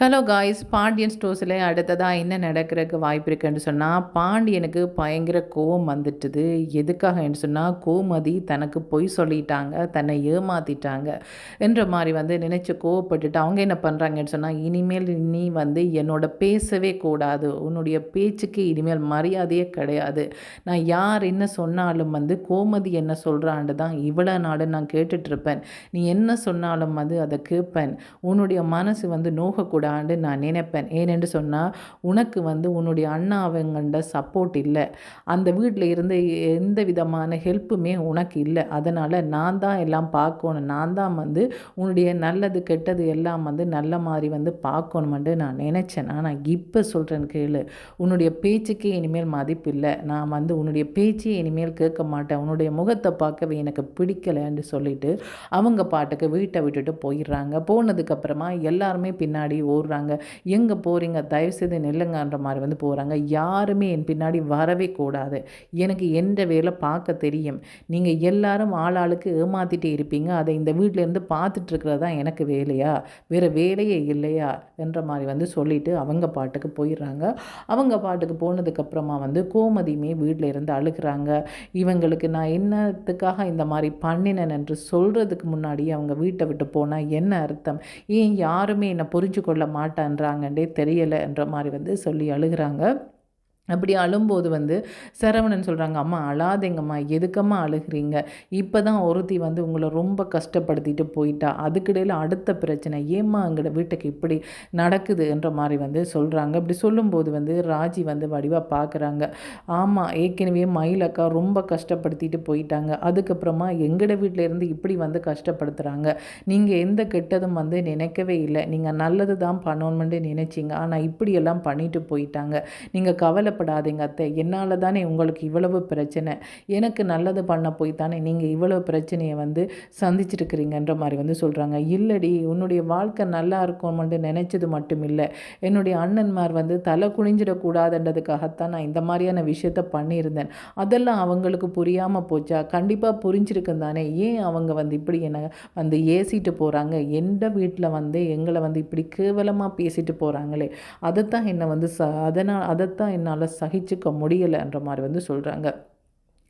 Hello guys Pandian ஸ்டோர்ஸில் அடுத்ததாக என்ன நடக்கிறதுக்கு வாய்ப்பு இருக்குன்னு சொன்னால் பாண்டியனுக்கு பயங்கர கோவம் வந்துட்டுது. எதுக்காகன்னு சொன்னால் கோமதி தனக்கு பொய் சொல்லிட்டாங்க தன்னை ஏமாற்றிட்டாங்க என்ற மாதிரி வந்து நினச்சி கோவப்பட்டுட்டு அவங்க என்ன பண்ணுறாங்கன்னு சொன்னால் இனிமேல் நீ வந்து என்னோட பேசவே கூடாது. உன்னுடைய பேச்சுக்கு இனிமேல் மரியாதையே கிடையாது. நான் யார் என்ன சொன்னாலும் வந்து கோமதி என்ன சொல்கிறான்னு தான் இவ்வளோ நாள் நான் கேட்டுட்ருப்பேன் நீ என்ன சொன்னாலும் வந்து அதை கேட்பேன். உன்னுடைய மனசு வந்து நோகக்கூடாது. கூடாண்டு நான் நினைப்பேன். ஏனென்று சொன்னால் உனக்கு வந்து உன்னுடைய அண்ணா அவங்கள்ட சப்போர்ட் இல்லை. அந்த வீட்டில் இருந்து எந்த விதமான ஹெல்ப்புமே உனக்கு இல்லை. அதனால் நான் தான் எல்லாம் பார்க்கணும். நான் தான் வந்து உன்னுடைய நல்லது கெட்டது எல்லாம் வந்து நல்ல மாதிரி வந்து பார்க்கணுமெண்டு நான் நினச்சேன். ஆனால் இப்போ சொல்கிறேன் கேளு. உன்னுடைய பேச்சுக்கே இனிமேல் மதிப்பு இல்லை. நான் வந்து உன்னுடைய பேச்சே இனிமேல் கேட்க மாட்டேன். உன்னுடைய முகத்தை பார்க்கவே எனக்கு பிடிக்கலைன்னு சொல்லிட்டு அவங்க பாட்டுக்கு வீட்டை விட்டுட்டு போயிடுறாங்க. போனதுக்கப்புறமா எல்லாருமே பின்னாடி ஓடுறாங்க. எங்கே போகிறீங்க தயவுசெய்து நில்லுங்கன்ற மாதிரி வந்து போகிறாங்க யாருமே என் பின்னாடி வரவே கூடாது. எனக்கு எந்த வேலை பார்க்க தெரியும்? நீங்கள் எல்லாரும் ஆளாளுக்கு ஏமாற்றிட்டே இருப்பீங்க. அதை இந்த வீட்டிலேருந்து பார்த்துட்ருக்கிறது தான் எனக்கு வேலையா? வேறு வேலையே இல்லையா? என்ற மாதிரி வந்து சொல்லிவிட்டு அவங்க பாட்டுக்கு போயிடுறாங்க. அவங்க பாட்டுக்கு போனதுக்கப்புறமா வந்து கோமதியுமே வீட்டில் இருந்து அழுகிறாங்க. இவங்களுக்கு நான் என்னத்துக்காக இந்த மாதிரி பண்ணினேன் என்று சொல்கிறதுக்கு முன்னாடி அவங்க வீட்டை விட்டு போனால் என்ன அர்த்தம்? ஏன் யாருமே என்னை புரிஞ்சு கொள்ள மாட்டான்றாங்கன்றே தெரியலை என்ற மாதிரி வந்து சொல்லி அழுகிறாங்க. அப்படி அழும்போது வந்து சரவணன் சொல்கிறாங்க அம்மா அழாதீங்கம்மா எதுக்கம்மா அழுகிறீங்க? இப்போ தான் ஒருத்தி வந்து உங்களை ரொம்ப கஷ்டப்படுத்திட்டு போயிட்டா. அதுக்கிடையில் அடுத்த பிரச்சனை ஏம்மா எங்களோட வீட்டுக்கு இப்படி நடக்குது? என்ற மாதிரி வந்து சொல்கிறாங்க அப்படி சொல்லும்போது வந்து ராஜி வந்து வடிவாக பார்க்குறாங்க ஆமாம் ஏற்கனவே மயிலக்கா ரொம்ப கஷ்டப்படுத்திட்டு போயிட்டாங்க. அதுக்கப்புறமா எங்களோட வீட்டிலேருந்து இப்படி வந்து கஷ்டப்படுத்துகிறாங்க நீங்கள் எந்த கெட்டதும் வந்து நினைக்கவே இல்லை. நீங்கள் நல்லது தான் பண்ணணும்னு நினைச்சிங்க. ஆனால் இப்படியெல்லாம் பண்ணிட்டு போயிட்டாங்க. நீங்கள் கவலை கவலைப்படாதீங்க அத்தை. என்னால் தானே உங்களுக்கு இவ்வளவு பிரச்சனை. எனக்கு நல்லது பண்ண போய் தானே நீங்கள் இவ்வளவு பிரச்சனையை வந்து சந்திச்சிருக்கிறீங்கன்ற மாதிரி வந்து சொல்கிறாங்க இல்லடி உன்னுடைய வாழ்க்கை நல்லா இருக்கும்னு நினச்சது மட்டும் இல்லை. என்னுடைய அண்ணன்மார் வந்து தலை குனிஞ்சிடக்கூடாதுன்றதுக்காகத்தான் நான் இந்த மாதிரியான விஷயத்த பண்ணியிருந்தேன். அதெல்லாம் அவங்களுக்கு புரியாமல் போச்சா? கண்டிப்பாக புரிஞ்சிருக்கும் தானே. ஏன் அவங்க வந்து இப்படி என்னை வந்து ஏசிட்டு போகிறாங்க எந்த வீட்டில் வந்து எங்களை வந்து இப்படி கேவலமாக பேசிட்டு போகிறாங்களே அதைத்தான் என்னை வந்து ச அதனால் அதைத்தான் என்னால் சகிச்சுக்க முடியலைன்ற மாதிரி வந்து சொல்கிறாங்க.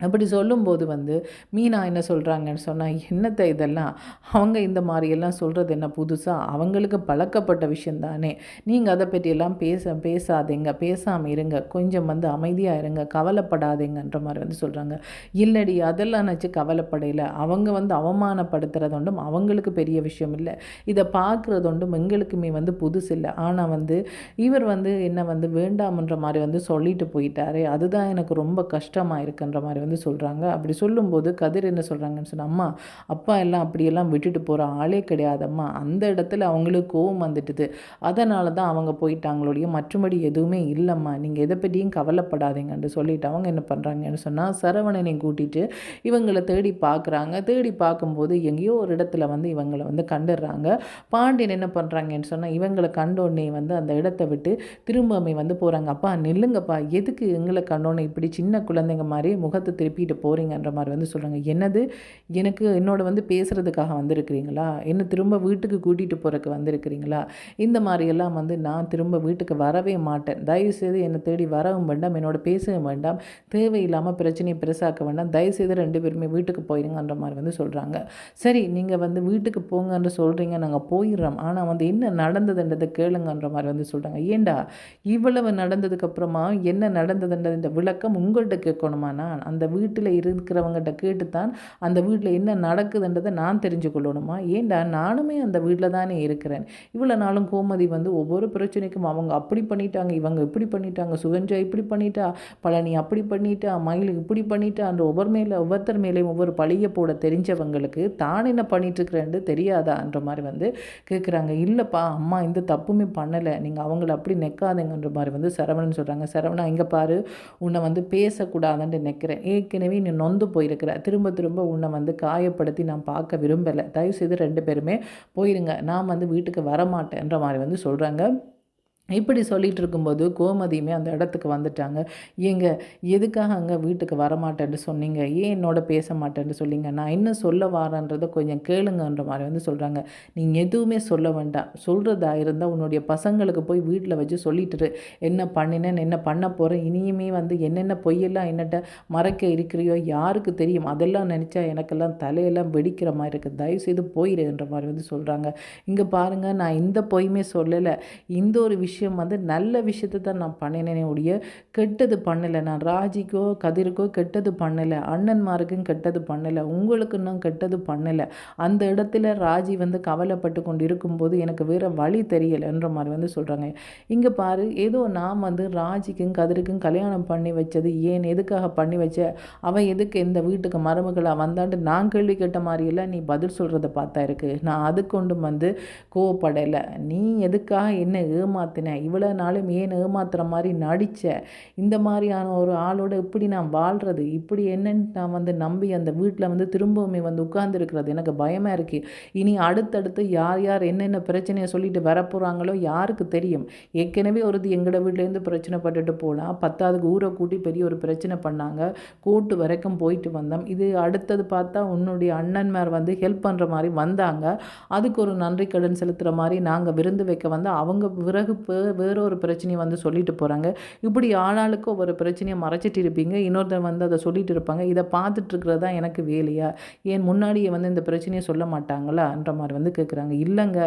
அப்படி சொல்லும்போது வந்து மீனா என்ன சொல்கிறாங்கன்னு சொன்னால் என்னத்தை இதெல்லாம்? அவங்க இந்த மாதிரியெல்லாம் சொல்கிறது என்ன புதுசாக அவங்களுக்கு பழக்கப்பட்ட விஷயந்தானே நீங்கள் அதை பற்றியெல்லாம் பேச பேசாதீங்க. பேசாமல் இருங்க. கொஞ்சம் வந்து அமைதியாக இருங்க. கவலைப்படாதீங்கன்ற மாதிரி வந்து சொல்கிறாங்க இல்லடி அதெல்லாம் நினச்சி கவலைப்படையில. அவங்க வந்து அவமானப்படுத்துறது ஒன்றும் அவங்களுக்கு பெரிய விஷயம் இல்லை. இதை பார்க்குறது ஒன்றும் எங்களுக்குமே வந்து புதுசு இல்லை. ஆனால் வந்து இவர் வந்து என்ன வந்து வேண்டாமன்ற மாதிரி வந்து சொல்லிட்டு போயிட்டாரே. அதுதான் எனக்கு ரொம்ப கஷ்டமாக இருக்குன்ற மாதிரி வந்து சொல்கிறாங்க அப்படி சொல்லும்போது கதிர் என்ன சொல்கிறாங்கன்னு சொன்னால் அம்மா அப்பா எல்லாம் அப்படியெல்லாம் விட்டுட்டு போகிற ஆளே கிடையாதம்மா. அந்த இடத்துல அவங்களுக்கு கோவம் வந்துட்டுது. அதனால தான் அவங்க போயிட்டாங்களோடைய மற்றபடி எதுவுமே இல்லைம்மா. நீங்கள் எதை பற்றியும் கவலைப்படாதீங்கன்னு சொல்லிட்டு அவங்க என்ன பண்ணுறாங்கன்னு சொன்னால் சரவணனை கூட்டிகிட்டு இவங்களை தேடி பார்க்குறாங்க தேடி பார்க்கும்போது எங்கேயோ ஒரு இடத்துல வந்து இவங்களை வந்து கண்டுடுறாங்க பாண்டியன் என்ன பண்ணுறாங்கன்னு சொன்னால் இவங்களை கண்டோடனே வந்து அந்த இடத்த விட்டு திரும்பமே வந்து போகிறாங்க அப்பா நில்லுங்கப்பா. எதுக்கு எங்களை கண்டோன்னே இப்படி சின்ன குழந்தைங்க மாதிரி முகத்தை திருப்பிட்டு போகிறீங்கன்ற மாதிரி வந்து சொல்கிறாங்க என்னது? எனக்கு என்னோட வந்து பேசுகிறதுக்காக வந்திருக்கிறீங்களா? என்ன திரும்ப வீட்டுக்கு கூட்டிகிட்டு போகிறதுக்கு வந்திருக்கிறீங்களா? இந்த மாதிரியெல்லாம் வந்து நான் திரும்ப வீட்டுக்கு வரவே மாட்டேன். தயவுசெய்து என்னை தேடி வரவும் வேண்டாம். என்னோட பேசவும் வேண்டாம். தேவையில்லாமல் பிரச்சனையை பெருசாக்க வேண்டாம். தயவுசெய்து ரெண்டு பேருமே வீட்டுக்கு போயிருங்கன்ற மாதிரி வந்து சொல்கிறாங்க சரி நீங்கள் வந்து வீட்டுக்கு போங்கன்னு சொல்கிறீங்க நாங்கள் போயிடுறோம். ஆனால் வந்து என்ன நடந்ததுன்றதை கேளுங்கன்ற மாதிரி வந்து சொல்கிறாங்க ஏண்டா? இவ்வளவு நடந்ததுக்கப்புறமா என்ன நடந்ததுன்றது விளக்கம் உங்கள்கிட்ட கேட்கணுமா நான்? அந்த வீட்டில் இருக்கிறவங்ககிட்ட கேட்டுத்தான் அந்த வீட்டில் என்ன நடக்குதுன்றதை நான் தெரிஞ்சு கொள்ளணுமா ஏண்டா நானுமே அந்த வீட்டில் தானே இருக்கிறேன். இவ்வளோ நாளும் கோமதி வந்து ஒவ்வொரு பிரச்சனைக்கும் அவங்க அப்படி பண்ணிட்டாங்க இவங்க இப்படி பண்ணிட்டாங்க சுகஞ்சா இப்படி பண்ணிட்டா பழனி அப்படி பண்ணிட்டா மயில் இப்படி பண்ணிட்டா அந்த ஒவ்வொரு மேலே ஒவ்வொருத்தர் மேலேயும் ஒவ்வொரு பழியை போட தெரிஞ்சவங்களுக்கு தான் என்ன பண்ணிட்டுருக்குறேன்னு தெரியாதான்ற மாதிரி வந்து கேட்குறாங்க இல்லைப்பா அம்மா இந்த தப்புமே பண்ணலை நீங்கள் அவங்கள அப்படி நெக்காதுங்கன்ற மாதிரி வந்து சரவணன் சொல்கிறாங்க. சரவணா இங்கே பாரு உன்னை வந்து பேசக்கூடாதுன்னு ஏ ஏற்கனவே நீ நொந்து போயிருக்கிற. திரும்ப திரும்ப உன்னை வந்து காயப்படுத்தி நான் பார்க்க விரும்பலை. தயவுசெய்து ரெண்டு பேருமே போயிருங்க. நான் வந்து வீட்டுக்கு வரமாட்டேன்ற மாதிரி வந்து சொல்கிறாங்க இப்படி சொல்லிகிட்டு இருக்கும்போது கோமதியுமே அந்த இடத்துக்கு வந்துட்டாங்க. ஏங்க எதுக்காக அங்கே வீட்டுக்கு வரமாட்டேன்னு சொன்னீங்க? ஏன் என்னோட பேச மாட்டேன்னு சொல்லிங்க நான் என்ன சொல்ல வரேன்றதை கொஞ்சம் கேளுங்கன்ற மாதிரி வந்து சொல்கிறாங்க நீங்கள் எதுவுமே சொல்ல வேண்டாம். சொல்கிறதா இருந்தால் உன்னுடைய பசங்களுக்கு போய் வீட்டில் வச்சு சொல்லிட்டுரு. என்ன பண்ணினேன் என்ன பண்ண போகிறேன் இனியுமே வந்து என்னென்ன பொய்யெல்லாம் என்னட்ட மறைக்க இருக்கிறியோ யாருக்கு தெரியும்? அதெல்லாம் நினச்சா எனக்கெல்லாம் தலையெல்லாம் வெடிக்கிற மாதிரி இருக்குது தயவுசெய்து போயிடுன்ற மாதிரி வந்து சொல்கிறாங்க இங்கே பாருங்கள் நான் இந்த பொய்யுமே சொல்லலை. இந்த ஒரு விஷயம் விஷயம் வந்து நல்ல விஷயத்தை தான் நான் பண்ணினேனே ஒழிய கெட்டது பண்ணலை. நான் ராஜிக்கோ கதிருக்கோ கெட்டது பண்ணலை. அண்ணன்மாருக்கும் கெட்டது பண்ணலை. உங்களுக்கு நான் கெட்டது பண்ணலை. அந்த இடத்துல ராஜி வந்து கவலைப்பட்டு கொண்டு இருக்கும்போது எனக்கு வேறு வழி தெரியலைன்ற மாதிரி வந்து சொல்கிறாங்க இங்கே பாரு ஏதோ நான் வந்து ராஜிக்கும் கதிருக்கும் கல்யாணம் பண்ணி வச்சது ஏன்? எதுக்காக பண்ணி வச்ச? அவன் எதுக்கு இந்த வீட்டுக்கு மருமகளாக வந்தான்ட்டு நான் கேள்வி கேட்ட மாதிரியெல்லாம் நீ பதில் சொல்கிறத பார்த்தா இருக்குது நான் அது கொண்டு வந்து கோவப்படலை. நீ எதுக்காக என்ன ஏமாத்தின? பண்ணேன் இவ்வளோ நாளும் ஏன் ஏமாத்துற மாதிரி நடித்த இந்த மாதிரியான ஒரு ஆளோட இப்படி நான் வாழ்கிறது இப்படி என்னன்னு நான் வந்து நம்பி அந்த வீட்டில் வந்து திரும்பவுமே வந்து உட்கார்ந்துருக்கிறது எனக்கு பயமாக இருக்குது இனி அடுத்தடுத்து யார் யார் என்னென்ன பிரச்சனையை சொல்லிட்டு வரப்போகிறாங்களோ யாருக்கு தெரியும்? ஏற்கனவே ஒருது எங்களோட வீட்டிலேருந்து பிரச்சனை பட்டுட்டு போகலாம் பத்தாவதுக்கு ஊரை கூட்டி பெரிய ஒரு பிரச்சனை பண்ணாங்க. கோர்ட்டு வரைக்கும் போயிட்டு வந்தோம். இது அடுத்தது பார்த்தா உன்னுடைய அண்ணன்மார் வந்து ஹெல்ப் பண்ணுற மாதிரி வந்தாங்க. அதுக்கு ஒரு நன்றி கடன் செலுத்துகிற மாதிரி நாங்கள் விருந்து வைக்க வந்து அவங்க பிறகு வே வேறொரு பிரச்சனையை வந்து சொல்லிட்டு போகிறாங்க இப்படி ஆளாளுக்கு ஒரு பிரச்சனையை மறைச்சிட்டு இருப்பீங்க. இன்னொருத்தர் வந்து அதை சொல்லிட்டு இருப்பாங்க. இதை பார்த்துட்டு தான் எனக்கு வேலையா? ஏன் முன்னாடியே வந்து இந்த பிரச்சனையை சொல்ல மாட்டாங்களான்ற மாதிரி வந்து கேட்குறாங்க இல்லைங்க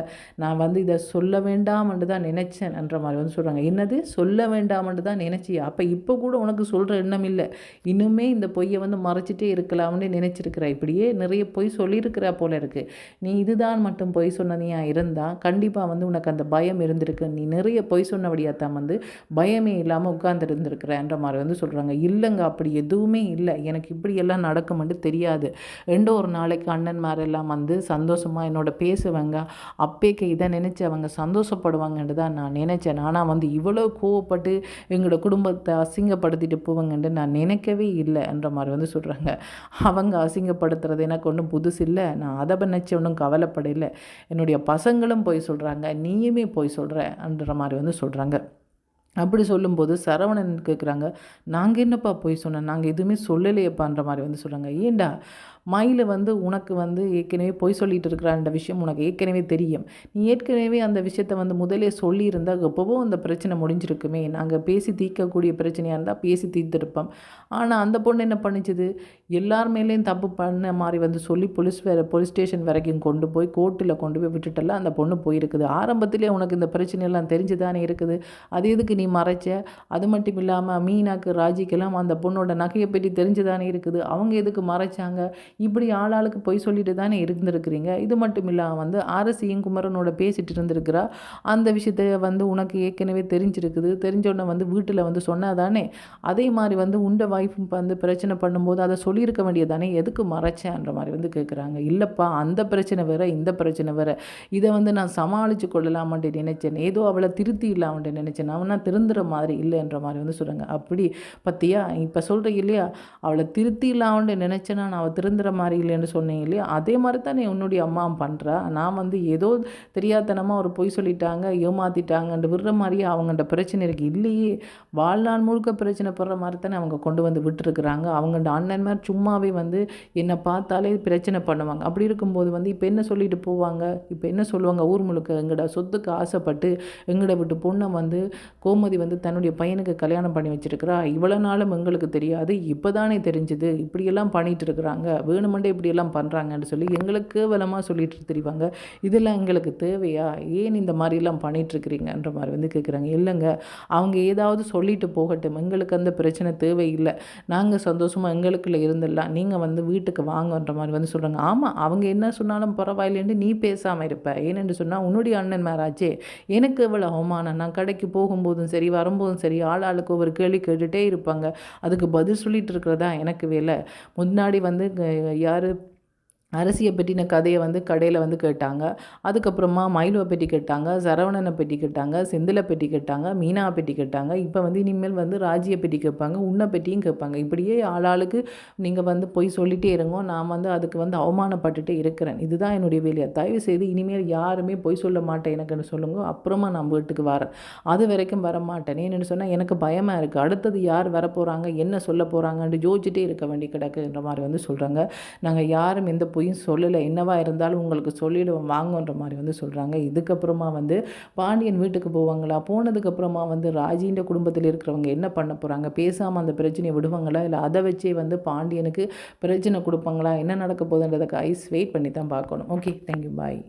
நான் வந்து இதை சொல்ல வேண்டாம்னு தான் நினச்சேன்ன்ற மாதிரி வந்து சொல்கிறாங்க என்னது? சொல்ல வேண்டாம்னு தான் நினச்சியா? அப்போ இப்போ கூட உனக்கு சொல்கிற எண்ணம் இல்லை. இன்னுமே இந்த பொய்யை வந்து மறைச்சிட்டே இருக்கலாம்னு நினச்சிருக்கிற. இப்படியே நிறைய பொய் சொல்லியிருக்கிற போல இருக்குது நீ இதுதான் மட்டும் பொய் சொன்னதையா இருந்தால் கண்டிப்பாக வந்து உனக்கு அந்த பயம் இருந்திருக்கு. நீ நிறைய பொய் சொன்னபடியாக தான் வந்து பயமே இல்லாமல் உட்கார்ந்துருந்துருக்கிறேன்ற மாதிரி வந்து சொல்கிறாங்க இல்லைங்க அப்படி எதுவுமே இல்லை. எனக்கு இப்படியெல்லாம் நடக்கும்னு தெரியாது. ரெண்டோ ஒரு நாளைக்கு அண்ணன்மாரெல்லாம் வந்து சந்தோஷமாக என்னோட பேசுவாங்க. அப்பேக்கு இதை நினச்சி அவங்க சந்தோஷப்படுவாங்கன்னு தான் நான் நினச்சேன். ஆனால் வந்து இவ்வளோ கோவப்பட்டு எங்களோட குடும்பத்தை அசிங்கப்படுத்திட்டு போவாங்கன்ட்டு நான் நினைக்கவே இல்லைன்ற மாதிரி வந்து சொல்கிறாங்க அவங்க அசிங்கப்படுத்துறது எனக்கு ஒன்றும் புதுசு இல்லை. நான் அதை நினச்சி ஒன்றும் கவலைப்படலை. என்னுடைய பசங்களும் போய் சொல்கிறாங்க நீயுமே போய் சொல்கிறன்ற மாதிரி வந்து சொல்கிறாங்க அப்படி சொல்லும்போது சரவணன் கேட்குறாங்க நாங்கள் என்னப்பா போய் சொன்னோம் நாங்கள் எதுவுமே சொல்லலையப்பான்ற மாதிரி வந்து சொல்கிறாங்க ஏண்டா? மயில் வந்து உனக்கு வந்து ஏற்கனவே பொய் சொல்லிட்டு இருக்கிறான்ற விஷயம் உனக்கு ஏற்கனவே தெரியும். நீ ஏற்கனவே அந்த விஷயத்த வந்து முதலே சொல்லியிருந்தால் எப்போவோ அந்த பிரச்சனை முடிஞ்சிருக்குமே. நாங்கள் பேசி தீர்க்கக்கூடிய பிரச்சனையாக இருந்தால் பேசி தீர்த்துருப்போம். ஆனால் அந்த பொண்ணு என்ன பண்ணிச்சுது? எல்லார் மேலேயும் தப்பு பண்ண மாதிரி வந்து சொல்லி போலீஸ் வேறு போலீஸ் ஸ்டேஷன் வரைக்கும் கொண்டு போய் கோர்ட்டில் கொண்டு போய் விட்டுட்டெல்லாம் அந்த பொண்ணு போயிருக்குது. ஆரம்பத்திலே உனக்கு இந்த பிரச்சனையெல்லாம் தெரிஞ்சு தானே இருக்குது? அது எதுக்கு நீ மறைச்ச அது மட்டும் இல்லாமல் மீனாக்கு ராஜிக்கெல்லாம் அந்த பொண்ணோட நகையை பற்றி தெரிஞ்சு தானே இருக்குது. அவங்க எதுக்கு மறைச்சாங்க? இப்படி ஆளாளுக்கு பொய் சொல்லிட்டு தானே இருந்திருக்கிறீங்க? இது மட்டும் இல்லாமல் வந்து அரசியும் குமரனோட பேசிட்டு இருந்திருக்கிறா. அந்த விஷயத்த வந்து உனக்கு ஏற்கனவே தெரிஞ்சிருக்குது. தெரிஞ்சோடனே வந்து வீட்டில் வந்து சொன்னால் தானே அதே மாதிரி வந்து உண்ட வைஃப் வந்து பிரச்சனை பண்ணும்போது அதை சொல்லியிருக்க வேண்டியதானே எதுக்கு மறைச்சேன்ற மாதிரி வந்து கேட்குறாங்க இல்லைப்பா அந்த பிரச்சனை வேற இந்த பிரச்சனை வேற. இதை வந்து நான் சமாளித்து கொள்ளலாமான்ட்டு நினைச்சேன். ஏதோ அவளை திருத்தி இல்லாமன்ட்டு நினைச்சேன். அவனா திருந்துற மாதிரி இல்லைன்ற மாதிரி வந்து சொல்கிறாங்க அப்படி பற்றியா இப்போ சொல்கிறீங்க இல்லையா? அவளை திருத்தி இல்லாமன்ட்டு நினச்சேன்னா நான் அவள் திருந்துற மாதிரி இல்லைன்னு சொன்னீங்க இல்லையா? அதே மாதிரி தான் நீ உன்னுடைய அம்மா பண்ணுறா நான் வந்து ஏதோ தெரியாதனமாக ஒரு பொய் சொல்லிட்டாங்க ஏமாற்றிட்டாங்கன்ட்டு விடுற மாதிரியே அவங்கள்ட்ட பிரச்சனை இருக்குது இல்லையே. வாழ்நாள் முழுக்க பிரச்சனை படுற மாதிரி தானே அவங்க கொண்டு வந்து விட்டுருக்குறாங்க. அவங்கள்ட்ட அண்ணன் மாதிரி சும்மாவே வந்து என்னை பார்த்தாலே பிரச்சனை பண்ணுவாங்க. அப்படி இருக்கும்போது வந்து இப்போ என்ன சொல்லிட்டு போவாங்க? இப்போ என்ன சொல்லுவாங்க? ஊர் முழுக்க எங்களோட சொத்துக்கு ஆசைப்பட்டு எங்களோட விட்டு பொண்ணை வந்து கௌமதி வந்து தன்னுடைய பையனுக்கு கல்யாணம் பண்ணி வச்சிருக்கிறா. இவ்வளோ நாளும் எங்களுக்கு தெரியாது. இப்போ தானே தெரிஞ்சுது. இப்படியெல்லாம் பண்ணிகிட்டு இருக்கிறாங்க. வேணுமெண்டே இப்படியெல்லாம் பண்ணுறாங்கன்னு சொல்லி எங்களுக்கு வளமாக சொல்லிட்டு தெரிவாங்க இதெல்லாம் எங்களுக்கு தேவையா? ஏன் இந்த மாதிரிலாம் பண்ணிகிட்ருக்கிறீங்கன்ற மாதிரி வந்து கேட்குறாங்க இல்லைங்க. அவங்க ஏதாவது சொல்லிட்டு போகட்டும். எங்களுக்கு அந்த பிரச்சனை தேவையில்லை. நாங்கள் சந்தோஷமாக எங்களுக்குள்ள இருந்துடலாம். நீங்கள் வந்து வீட்டுக்கு வாங்கன்ற மாதிரி வந்து சொல்கிறாங்க ஆமாம் அவங்க என்ன சொன்னாலும் பரவாயில்லைன்னு நீ பேசாமல் இருப்ப. ஏனென்று சொன்னால் உன்னுடைய அண்ணன் மேராச்சே எனக்கு எவ்வளோ அவமானம். நான் கடைக்கு போகும்போதும் சரி வரும்போதும் சரி ஆள் ஆளுக்கு ஒவ்வொரு கேள்வி கேட்டுகிட்டே இருப்பாங்க. அதுக்கு பதில் சொல்லிட்டு இருக்கிறதா எனக்கு வேலை. முன்னாடி வந்து யார் அரசியை பற்றின கதையை வந்து கடையில் வந்து கேட்டாங்க. அதுக்கப்புறமா மயிலுவை பற்றி கேட்டாங்க சரவணனை பற்றி கேட்டாங்க செந்திலை பற்றி கேட்டாங்க மீனா பற்றி கேட்டாங்க. இப்போ வந்து இனிமேல் வந்து ராஜியை பற்றி கேட்பாங்க உன்னை பற்றியும் கேட்பாங்க. இப்படியே ஆளாளுக்கு நீங்கள் வந்து போய் சொல்லிகிட்டே இருங்கோ. நான் வந்து அதுக்கு வந்து அவமானப்பட்டுட்டே இருக்கிறேன். இதுதான் என்னுடைய வேலையை? தயவு செய்து இனிமேல் யாருமே பொய் சொல்ல மாட்டேன். எனக்குன்னு சொல்லுங்க? அப்புறமா நான் வீட்டுக்கு வரேன். அது வரைக்கும் வர மாட்டேன். ஏன்னு சொன்னால் எனக்கு பயமாக இருக்குது அடுத்தது யார் வரப்போகிறாங்க என்ன சொல்ல போகிறாங்கன்ட்டு யோசிச்சுட்டே இருக்க வேண்டி கிடக்குன்ற மாதிரி வந்து சொல்கிறாங்க நாங்கள் யாரும் எந்த பொய்யும் சொல்லலை. என்னவா இருந்தாலும் உங்களுக்கு சொல்லிடுவோம் வாங்கன்ற மாதிரி வந்து சொல்கிறாங்க இதுக்கப்புறமா வந்து பாண்டியன் வீட்டுக்கு போவாங்களா? போனதுக்கப்புறமா வந்து ராஜின்ற குடும்பத்தில் இருக்கிறவங்க என்ன பண்ண போகிறாங்க பேசாமல் அந்த பிரச்சனையை விடுவாங்களா? இல்லை அதை வச்சே வந்து பாண்டியனுக்கு பிரச்சனை கொடுப்பாங்களா? என்ன நடக்க போகுதுன்றதுக்கு ஐஸ் வெயிட் பண்ணி தான் பார்க்கணும் ஓகே தேங்க்யூ பாய்